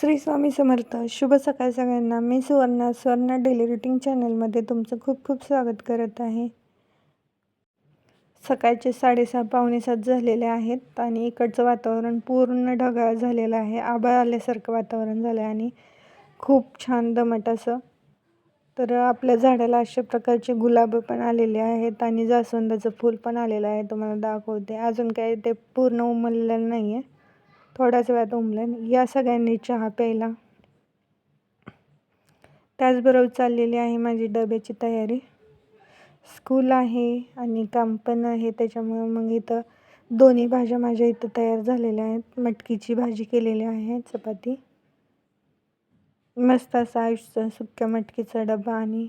श्री स्वामी समर्थ. शुभ सकाळ सगळ्यांना. मी सुवर्णा सुवर्णा डेली रुटीन चॅनलमध्ये तुमचं खूप खूप स्वागत करत आहे. सकाळचे साडेसहा पावणे सात झालेले आहेत आणि इकडचं वातावरण पूर्ण ढगाळ झालेलं आहे. आभाळ आल्यासारखं वातावरण झालं आहे आणि खूप छान दमट असं. तर आपल्या झाडाला अशा प्रकारचे गुलाब पण आलेले आहेत आणि जास्वंदाचं फूल पण आलेलं आहे तुम्हाला दाखवते. अजून काय ते पूर्ण उमललेलं नाही आहे थोड्याच वेळात उमलेन. या सगळ्यांनी चहा प्यायला. त्याचबरोबर चाललेली आहे माझी डब्याची तयारी. स्कूल आहे आणि काम पण आहे. त्याच्यामुळं मग इथं दोन्ही भाज्या माझ्या इथं तयार झालेल्या आहेत. मटकीची भाजी केलेली आहे चपाती. मस्त असा आयुष्य सुक्या मटकीचा डबा आणि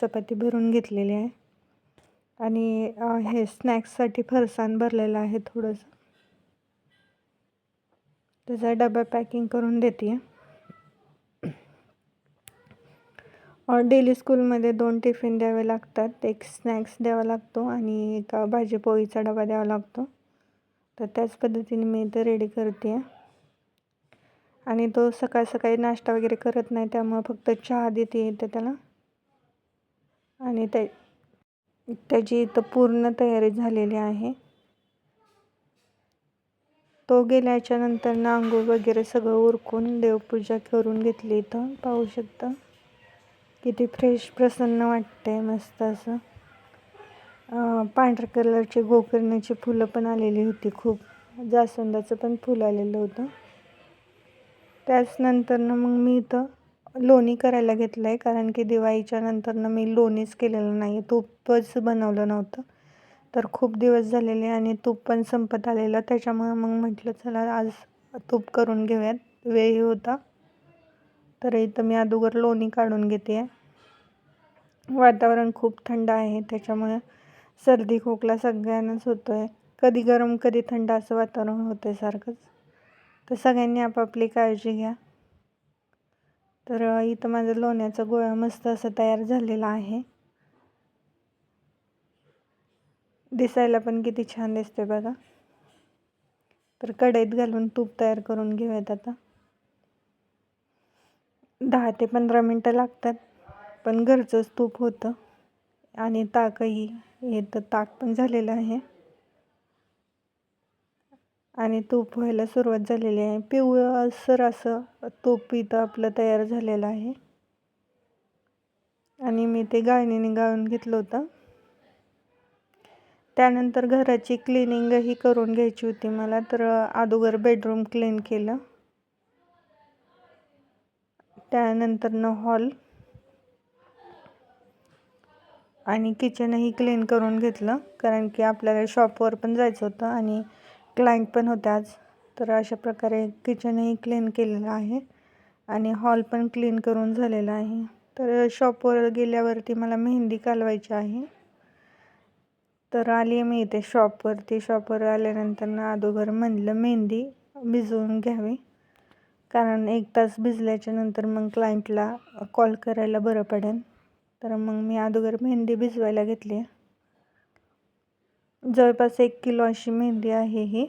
चपाती भरून घेतलेली आहे. आणि हे स्नॅक्ससाठी फरसाण भरलेलं आहे थोडंसं. त्याचा डबा पॅकिंग करून देते. डेली स्कूलमध्ये दोन टिफिन द्यावे लागतात. एक स्नॅक्स द्यावा लागतो आणि एक भाजी पोळीचा डबा द्यावा लागतो. तर त्याच पद्धतीने मी इथं रेडी करते. आणि तो सकाळ सकाळी नाश्ता वगैरे करत नाही त्यामुळं फक्त चहा देते येते त्याला. आणि त्या त्याची इथं पूर्ण तयारी झालेली आहे. तो गेल्याच्यानंतर ना आंघोळ वगैरे सगळं उरकून देवपूजा करून घेतली इथं. पाहू शकता. किती फ्रेश प्रसन्न वाटते मस्त असं. पांढऱ्या कलरची गोकर्णाची फुलं पण आलेली होती खूप. जास्वंदाचं पण फुल आलेलं होतं. त्याच नंतरनं मग मी इथं लोणी करायला घेतलं आहे कारण की दिवाळीच्या नंतरनं मी लोणीच केलेलं नाही तूपच बनवलं नव्हतं. तर खूप दिवस झालेले आणि तूप पण संपत आलेलं. त्याच्यामुळं मग म्हटलं चला आज तूप करून घेऊयात. वेळही होता. तर इथं मी अगोदर लोणी काढून घेते. वातावरण खूप थंड आहे. त्याच्यामुळे सर्दी खोकला सगळ्यांनाच होतो आहे कधी गरम कधी थंड असं वातावरण होतं आहे सारखंच. तर सगळ्यांनी आपापली काळजी घ्या. तर इथं माझं लोण्याचा गोळा मस्त असं तयार झालेला आहे. दिसायला पण किती छान दिसते बघा. तर कढईत घालून तूप तयार करून घेऊयात आता. दहा ते पंधरा मिनटं लागतात पण घरचंच तूप होतं. आणि ताकही हे तर ताक पण झालेलं आहे. आणि तूप व्हायला सुरुवात झालेली आहे. पिवळसर असं तूप इथं आपलं तयार झालेलं आहे. आणि मी ते गाळणीने गाळून घेतलं होतं. त्यानंतर घराची क्लिनिंगही करून घ्यायची होती मला तर अगोदर बेडरूम क्लीन केलं. त्यानंतरनं हॉल आणि किचनही क्लीन करून घेतलं कारण की आपल्याला शॉपवर पण जायचं होतं आणि क्लायंट पण होते आज. तर अशा प्रकारे किचनही क्लीन केलेलं आहे आणि हॉल पण क्लीन करून झालेला आहे. तर शॉपवर गेल्यावरती मला मेहंदी कालवायची आहे. तर आली मी इथे शॉपवरती शॉपवर आल्यानंतर ना अगोदर म्हणलं मेहंदी भिजवून घ्यावी. कारण एक तास भिजल्याच्या नंतर मग क्लायंटला कॉल करायला बरं पडेल. तर मग मी अगोदर मेहंदी भिजवायला घेतली जवळपास एक किलो अशी मेहंदी आहे ही.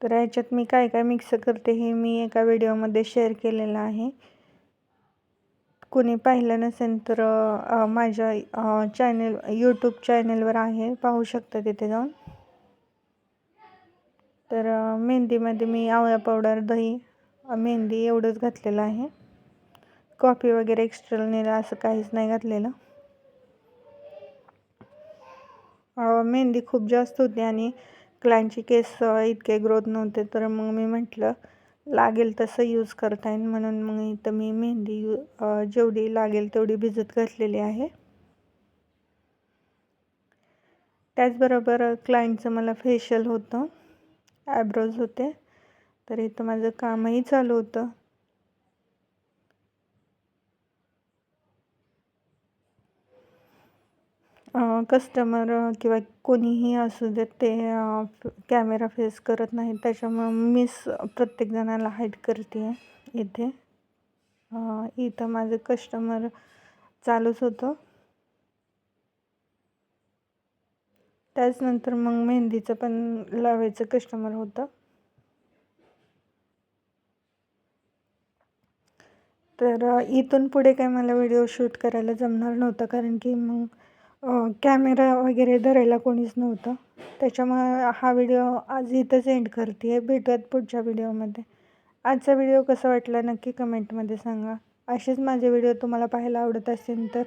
तर ह्याच्यात मी काय काय मिक्स करते हे मी एका व्हिडिओमध्ये शेअर केलेलं आहे. कोणी पाहिलं नसेल तर माझ्या चॅनल यूट्यूब चॅनलवर आहे. पाहू शकता तिथे जाऊन. तर मेहंदीमध्ये मी आवळा पावडर दही मेहंदी एवढंच घातलेलं आहे. कॉफी वगैरे एक्स्ट्रा नेलं असं काहीच नाही घातलेलं. मेहंदी खूप जास्त होती आणि क्लायंटचे केस इतके ग्रोथ नव्हते. तर मग मी म्हटलं लागेल तसं यूज करता येईल म्हणून मग इथं मी मेहंदी यू जेवढी लागेल तेवढी भिजत घातलेली आहे. त्याचबरोबर क्लायंटचं मला फेशियल होतं ॲब्रोज होते. तर इथं माझं कामही चालू होतं. कस्टमर किंवा कोणीही असू देत ते कॅमेरा फेस करत नाही. त्याच्यामुळं मीच प्रत्येक जणाला हाईट करते आहे इथे इथं माझं कस्टमर चालूच होतं. त्याचनंतर मग मेहंदीचं पण लावायचं कस्टमर होतं. तर इथून पुढे काय मला व्हिडिओ शूट करायला जमणार नव्हतं. कारण की मग कॅमेरा वगैरे धरायला कोणीच नव्हतं. त्याच्यामुळं हा व्हिडिओ आज इथंच एंड करते आहे भेटूयात पुढच्या व्हिडिओमध्ये आजचा व्हिडिओ कसा वाटला नक्की कमेंटमध्ये सांगा. असेच माझे व्हिडिओ तुम्हाला पाहायला आवडत असेल तर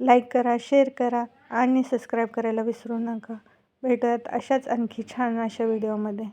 लाईक करा शेअर करा आणि सबस्क्राईब करायला विसरू नका. भेटूयात अशाच आणखी छान अशा व्हिडिओमध्ये